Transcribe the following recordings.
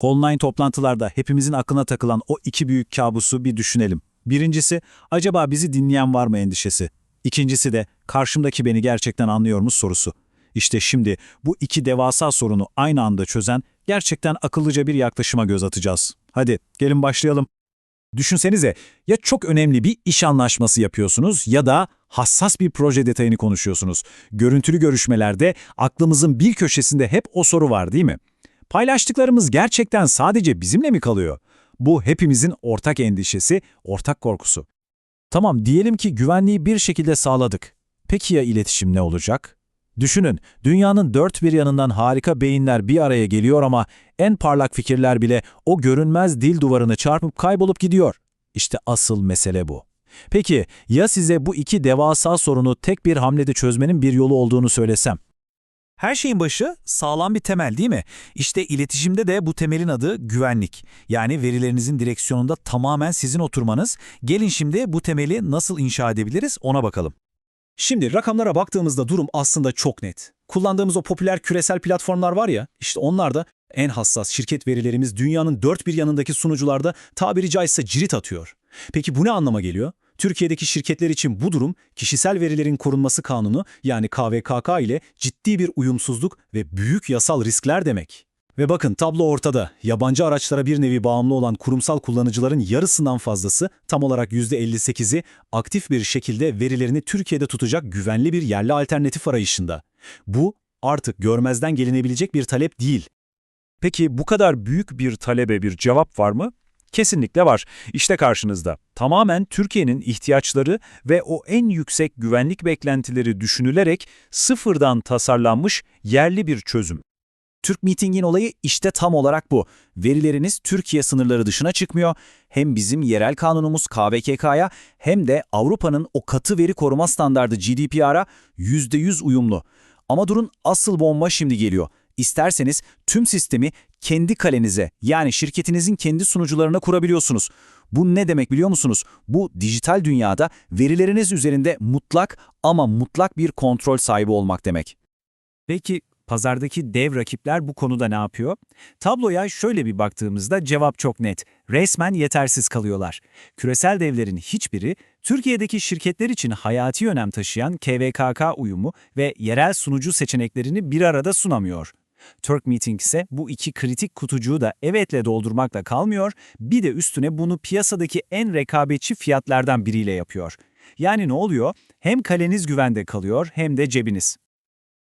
Online toplantılarda hepimizin aklına takılan o iki büyük kabusu bir düşünelim. Birincisi, acaba bizi dinleyen var mı endişesi? İkincisi de, karşımdaki beni gerçekten anlıyor mu sorusu. İşte şimdi bu iki devasa sorunu aynı anda çözen gerçekten akıllıca bir yaklaşıma göz atacağız. Hadi gelin başlayalım. Düşünsenize ya çok önemli bir iş anlaşması yapıyorsunuz ya da hassas bir proje detayını konuşuyorsunuz. Görüntülü görüşmelerde aklımızın bir köşesinde hep o soru var değil mi? Paylaştıklarımız gerçekten sadece bizimle mi kalıyor? Bu hepimizin ortak endişesi, ortak korkusu. Tamam diyelim ki güvenliği bir şekilde sağladık. Peki ya iletişim ne olacak? Düşünün, dünyanın dört bir yanından harika beyinler bir araya geliyor ama en parlak fikirler bile o görünmez dil duvarını çarpıp kaybolup gidiyor. İşte asıl mesele bu. Peki ya size bu iki devasa sorunu tek bir hamlede çözmenin bir yolu olduğunu söylesem? Her şeyin başı sağlam bir temel değil mi? İşte iletişimde de bu temelin adı güvenlik. Yani verilerinizin direksiyonunda tamamen sizin oturmanız. Gelin şimdi bu temeli nasıl inşa edebiliriz ona bakalım. Şimdi rakamlara baktığımızda durum aslında çok net. Kullandığımız o popüler küresel platformlar var ya, işte onlar da en hassas şirket verilerimiz dünyanın dört bir yanındaki sunucularda tabiri caizse cirit atıyor. Peki bu ne anlama geliyor? Türkiye'deki şirketler için bu durum kişisel verilerin korunması kanunu yani KVKK ile ciddi bir uyumsuzluk ve büyük yasal riskler demek. Ve bakın tablo ortada. Yabancı araçlara bir nevi bağımlı olan kurumsal kullanıcıların yarısından fazlası, tam olarak %58'i aktif bir şekilde verilerini Türkiye'de tutacak güvenli bir yerli alternatif arayışında. Bu artık görmezden gelinebilecek bir talep değil. Peki bu kadar büyük bir talebe bir cevap var mı? Kesinlikle var. İşte karşınızda. Tamamen Türkiye'nin ihtiyaçları ve o en yüksek güvenlik beklentileri düşünülerek sıfırdan tasarlanmış yerli bir çözüm. Türk Meeting'in olayı işte tam olarak bu. Verileriniz Türkiye sınırları dışına çıkmıyor. Hem bizim yerel kanunumuz KVKK'ya hem de Avrupa'nın o katı veri koruma standardı GDPR'a %100 uyumlu. Ama durun asıl bomba şimdi geliyor. İsterseniz tüm sistemi kendi kalenize yani şirketinizin kendi sunucularına kurabiliyorsunuz. Bu ne demek biliyor musunuz? Bu dijital dünyada verileriniz üzerinde mutlak ama mutlak bir kontrol sahibi olmak demek. Peki pazardaki dev rakipler bu konuda ne yapıyor? Tabloya şöyle bir baktığımızda cevap çok net. Resmen yetersiz kalıyorlar. Küresel devlerin hiçbiri Türkiye'deki şirketler için hayati önem taşıyan KVKK uyumu ve yerel sunucu seçeneklerini bir arada sunamıyor. Turk Meeting ise bu iki kritik kutucuğu da evetle doldurmakla kalmıyor, bir de üstüne bunu piyasadaki en rekabetçi fiyatlardan biriyle yapıyor. Yani ne oluyor? Hem kaleniz güvende kalıyor hem de cebiniz.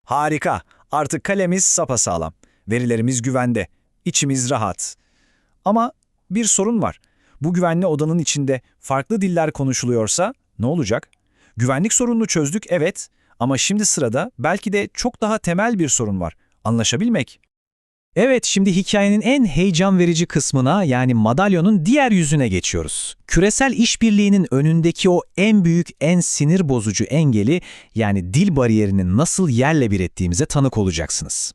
Harika. Artık kalemiz sapasağlam. Verilerimiz güvende. İçimiz rahat. Ama bir sorun var. Bu güvenli odanın içinde farklı diller konuşuluyorsa ne olacak? Güvenlik sorununu çözdük evet ama şimdi sırada belki de çok daha temel bir sorun var. Anlaşabilmek. Evet, şimdi hikayenin en heyecan verici kısmına yani madalyonun diğer yüzüne geçiyoruz. Küresel işbirliğinin önündeki o en büyük, en sinir bozucu engeli yani dil bariyerinin nasıl yerle bir ettiğimize tanık olacaksınız.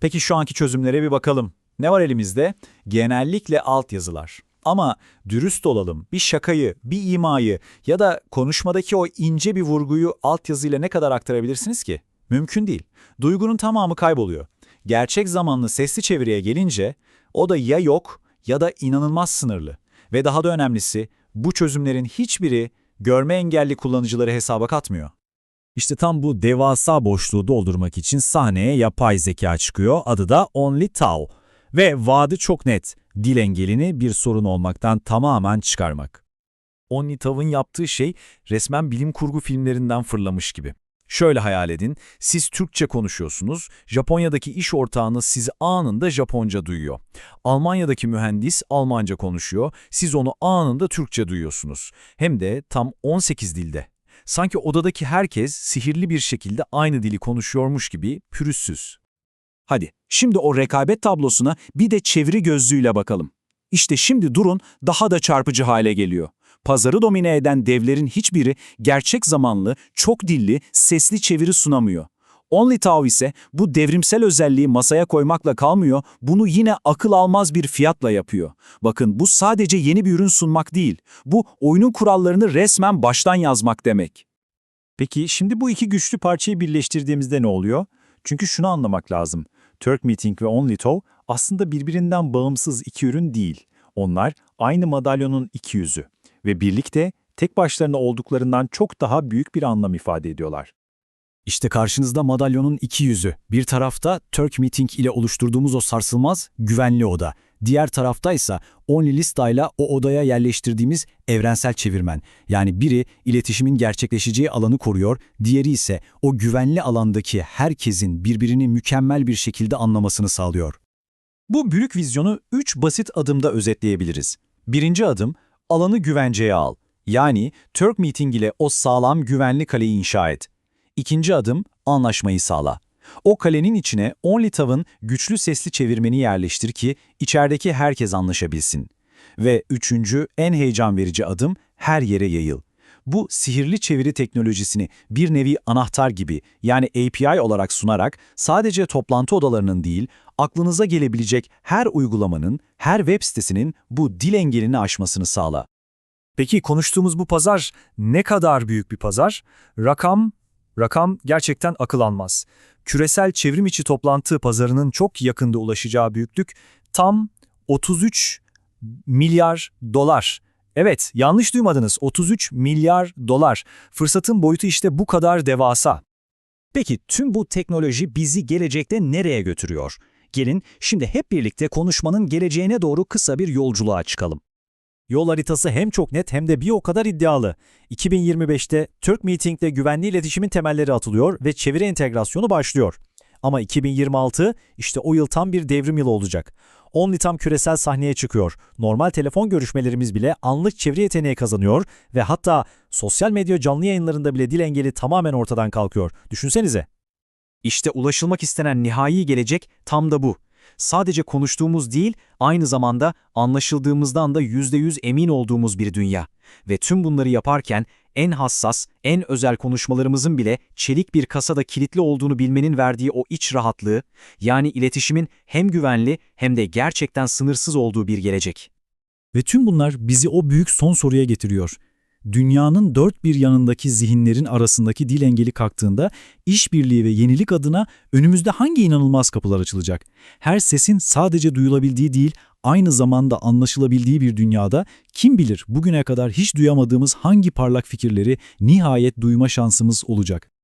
Peki şu anki çözümlere bir bakalım. Ne var elimizde? Genellikle altyazılar. Ama dürüst olalım, bir şakayı, bir imayı ya da konuşmadaki o ince bir vurguyu altyazıyla ne kadar aktarabilirsiniz ki? Mümkün değil. Duygunun tamamı kayboluyor. Gerçek zamanlı sesli çeviriye gelince o da ya yok ya da inanılmaz sınırlı. Ve daha da önemlisi bu çözümlerin hiçbiri görme engelli kullanıcıları hesaba katmıyor. İşte tam bu devasa boşluğu doldurmak için sahneye yapay zeka çıkıyor. Adı da Only Tao. Ve vaadi çok net. Dil engelini bir sorun olmaktan tamamen çıkarmak. Only Tao'nun yaptığı şey resmen bilim kurgu filmlerinden fırlamış gibi. Şöyle hayal edin, siz Türkçe konuşuyorsunuz, Japonya'daki iş ortağınız sizi anında Japonca duyuyor. Almanya'daki mühendis Almanca konuşuyor, siz onu anında Türkçe duyuyorsunuz. Hem de tam 18 dilde. Sanki odadaki herkes sihirli bir şekilde aynı dili konuşuyormuş gibi pürüzsüz. Hadi, şimdi o rekabet tablosuna bir de çeviri gözlüğüyle bakalım. İşte şimdi durun daha da çarpıcı hale geliyor pazarı domine eden devlerin hiçbiri gerçek zamanlı, çok dilli, sesli çeviri sunamıyor. OnlyTao ise bu devrimsel özelliği masaya koymakla kalmıyor, bunu yine akıl almaz bir fiyatla yapıyor. Bakın bu sadece yeni bir ürün sunmak değil, bu oyunun kurallarını resmen baştan yazmak demek. Peki şimdi bu iki güçlü parçayı birleştirdiğimizde ne oluyor? Çünkü şunu anlamak lazım. Turk Meeting ve OnlyTao aslında birbirinden bağımsız iki ürün değil. Onlar aynı madalyonun iki yüzü ve birlikte tek başlarına olduklarından çok daha büyük bir anlam ifade ediyorlar. İşte karşınızda madalyonun iki yüzü. Bir tarafta Turk Meeting ile oluşturduğumuz o sarsılmaz, güvenli oda. Diğer taraftaysa Only Lista ile o odaya yerleştirdiğimiz evrensel çevirmen. Yani biri iletişimin gerçekleşeceği alanı koruyor, diğeri ise o güvenli alandaki herkesin birbirini mükemmel bir şekilde anlamasını sağlıyor. Bu büyük vizyonu üç basit adımda özetleyebiliriz. Birinci adım, alanı güvenceye al. Yani Turk Meeting ile o sağlam güvenli kaleyi inşa et. İkinci adım, anlaşmayı sağla. O kalenin içine OnlyTav'ın güçlü sesli çevirmeni yerleştir ki içerideki herkes anlaşabilsin. Ve üçüncü, en heyecan verici adım, her yere yayıl. Bu sihirli çeviri teknolojisini bir nevi anahtar gibi yani API olarak sunarak sadece toplantı odalarının değil, aklınıza gelebilecek her uygulamanın, her web sitesinin bu dil engelini aşmasını sağla. Peki konuştuğumuz bu pazar ne kadar büyük bir pazar? Rakam, rakam gerçekten akıl almaz. Küresel çevrim içi toplantı pazarının çok yakında ulaşacağı büyüklük tam 33 milyar dolar. Evet, yanlış duymadınız. 33 milyar dolar. Fırsatın boyutu işte bu kadar devasa. Peki tüm bu teknoloji bizi gelecekte nereye götürüyor? Gelin şimdi hep birlikte konuşmanın geleceğine doğru kısa bir yolculuğa çıkalım. Yol haritası hem çok net hem de bir o kadar iddialı. 2025'te Türk Meeting'de güvenli iletişimin temelleri atılıyor ve çeviri entegrasyonu başlıyor. Ama 2026 işte o yıl tam bir devrim yılı olacak. Only tam küresel sahneye çıkıyor. Normal telefon görüşmelerimiz bile anlık çeviri yeteneği kazanıyor ve hatta sosyal medya canlı yayınlarında bile dil engeli tamamen ortadan kalkıyor. Düşünsenize. İşte ulaşılmak istenen nihai gelecek tam da bu. Sadece konuştuğumuz değil, aynı zamanda anlaşıldığımızdan da %100 emin olduğumuz bir dünya. Ve tüm bunları yaparken en hassas, en özel konuşmalarımızın bile çelik bir kasada kilitli olduğunu bilmenin verdiği o iç rahatlığı, yani iletişimin hem güvenli hem de gerçekten sınırsız olduğu bir gelecek. Ve tüm bunlar bizi o büyük son soruya getiriyor. Dünyanın dört bir yanındaki zihinlerin arasındaki dil engeli kalktığında işbirliği ve yenilik adına önümüzde hangi inanılmaz kapılar açılacak? Her sesin sadece duyulabildiği değil, aynı zamanda anlaşılabildiği bir dünyada kim bilir bugüne kadar hiç duyamadığımız hangi parlak fikirleri nihayet duyma şansımız olacak?